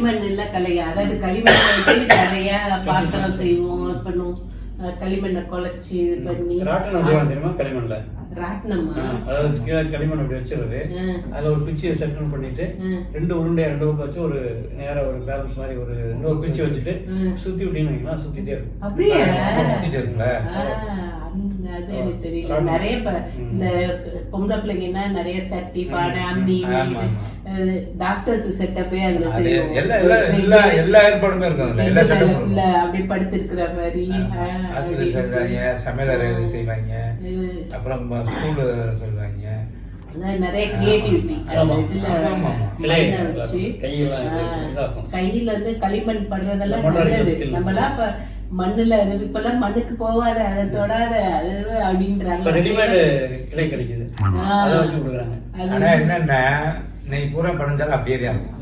கலை அதாவது களிமண்ணை வச்சு நிறைய பாத்திரம் செய்வோம் பண்ணுவோம். களிமண்ணை குழச்சி இது பண்ணி. ராட்டனம் செய்வாங்க தெரியுமா களிமண்ல? ராட்டினமா? அதாவது கீழே களிமண் அப்படி வச்சிருது. அதுல ஒரு பிச்சியை செட்டில் பண்ணிட்டு. ரெண்டு உருண்டையா ரெண்டு பக்கம் வச்சு ஒரு நேரா ஒரு பேலன்ஸ் மாதிரி ஒரு இன்னொரு பிச்சி வச்சுட்டு. சுத்தி விட்டீங்கன்னு வைங்களேன், சுத்திட்டே இருக்கும். அப்படியே? சுத்திட்டு அந்த- அது எனக்கு தெரியல. நிறைய இந்த பொம்பளை பிள்ளைங்கன்னா நிறைய சட்டி பானை அம்மி டாக்டர்ஸ் செட்டப்பே அதுல அது செய்வோம். அப்படி படுத்திருக்கிற மாதிரி சமையலறை செய்வாங்க அப்புறம் ஸ்கூல்ல சொல்லுவாங்க. அதான் நிறைய கிரியேட்டிவிட்டி. கையில இருந்து களிமண் அரைக்கிற நல்லது. skill. மண்ணுல இது இப்பெல்லாம் மண்ணுக்கு போவாத அதை தொடாத அது அப்படின்றாங்க. இப்ப ரெடிமேடு கிளை கிடைக்குது. அதை வச்சு கொடுக்குறாங்க. அது ஆனா என்னன்னா நீ பூரா படைஞ்சாலும் அப்படியே தான் இருக்கும்.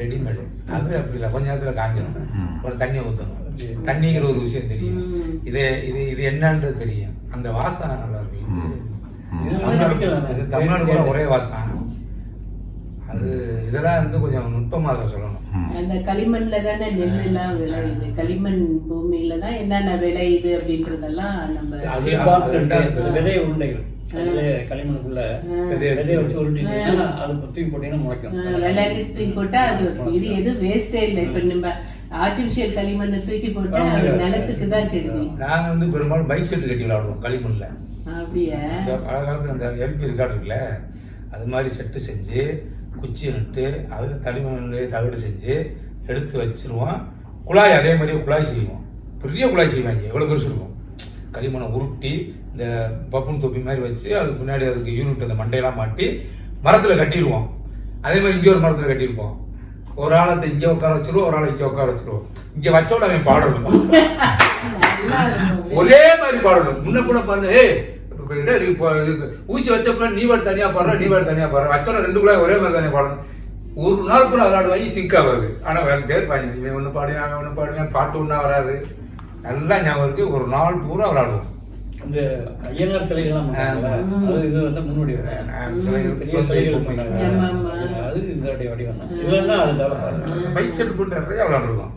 ரெடிமேடு. அது அப்படி இல்லை. கொஞ்ச நேரத்துல காஞ்சிடும் ஒரு தண்ணி ஊற்றணும் தண்ணிங்கிற ஒரு விஷயம் தெரியும். இது இது இது என்னன்றது தெரியும். அந்த வாசனை நல்லா இருக்கு. தமிழ்நாடு கூட ஒரே வாசனை. அது இதெல்லாம் வந்து கொஞ்சம் நுட்பமாக அதை சொல்லணும் அந்த களிமண்ல தானே நெல் எல்லாம் விளையுது. களிமண் பூமியில தான் என்னென்ன விளையுது அப்படின்றதெல்லாம் நம்ம. விதை உருண்டைகள். களிமண்ணுக்குள்ள விதைய விதைய வச்சு உருட்டிட்டீங்கன்னா அது தூக்கி போட்டீங்கன்னா முளைக்கும். விளையாட்டு தூக்கி போட்டா அது இது எதுவும் வேஸ்டே இல்லை. இப்ப நம்ம ஆர்டிபிஷியல் களிமண்ணை தூக்கி போட்டா அது நிலத்துக்கு தான் கெடுதி. நாங்கள் வந்து பெரும்பாலும் பைக் செட்டு கட்டி விளாடுவோம் களிமண்ணில் அப்படியா? இந்த பழங்காலத்து அந்த ரெக்கார்டு இருக்குல்ல அது மாதிரி செட்டு செஞ்சு குச்சி நட்டு அதில் தனிமண்ணிலே தகடு செஞ்சு எடுத்து வச்சிருவோம். குழாய் அதே மாதிரியே குழாய் செய்வோம். பெரிய குழாய் செய்வாங்க எவ்வளோ பெருசு இருக்கும். களிமண்ணை உருட்டி இந்த பப்புன் தொப்பி மாதிரி வச்சு அதுக்கு பின்னாடி அதுக்கு யூனிட் அந்த மண்டையெல்லாம் மாட்டி மரத்தில் கட்டிடுவோம். அதே மாதிரி இங்கே ஒரு மரத்தில் கட்டியிருப்போம். ஒரு ஆளத்தை இங்கே உட்கார வச்சிருவோம் ஒரு ஆளை இங்கே உட்கார வச்சிருவோம். இங்கே வச்சோட அவன் பாடணும். ஒரே மாதிரி பாடணும். முன்ன கூட இப்ப என்ன இப்போ ஊசி வச்சப்ப நீ வாடு தனியா பாடுற நீ வாடு தனியா பாடுற. வச்சோட ரெண்டு கூட ஒரே மாதிரி தானே பாடணும். ஒரு நாள் கூட விளையாடுவாங்க சிங்க் ஆகாது. ஆனா விளையாண்டே இருப்பாங்க இவன் ஒண்ணு பாடுவேன் அவன் ஒண்ணு பாடுவேன் பாட்டு ஒன்றா வராது. நல்லா ஞாபகம் இருக்கு. ஒரு நாள் பூரா விளையாடுவோம். இந்த ஐயனார் சிலைகள்லாம் அது இது வந்து முன்னோடி பெரிய சிலைகள். அது இதோடைய வடிவம் தான் இதுல தான் அது டெவலப் ஆகுது பைக் செட் போட்டு நிறைய விளையாடுவோம்.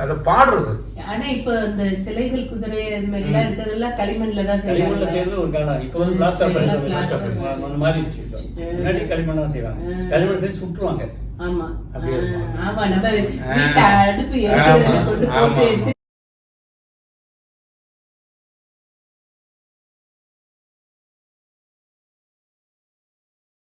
அது பாடுறது. ஆனா இப்ப இந்த சிலைகள் குதிரை எல்லாம் இருக்கிறதெல்லாம் களிமண்ல தான் களிமண்ல செய்யறது ஒரு காலம் இப்ப வந்து பிளாஸ்டர். முன்னாடி களிமண் தான் செய்வாங்க. களிமண் செய்து சுட்டுருவாங்க ஆமா. ஆமா. நம்ம அடுப்பு எடுத்து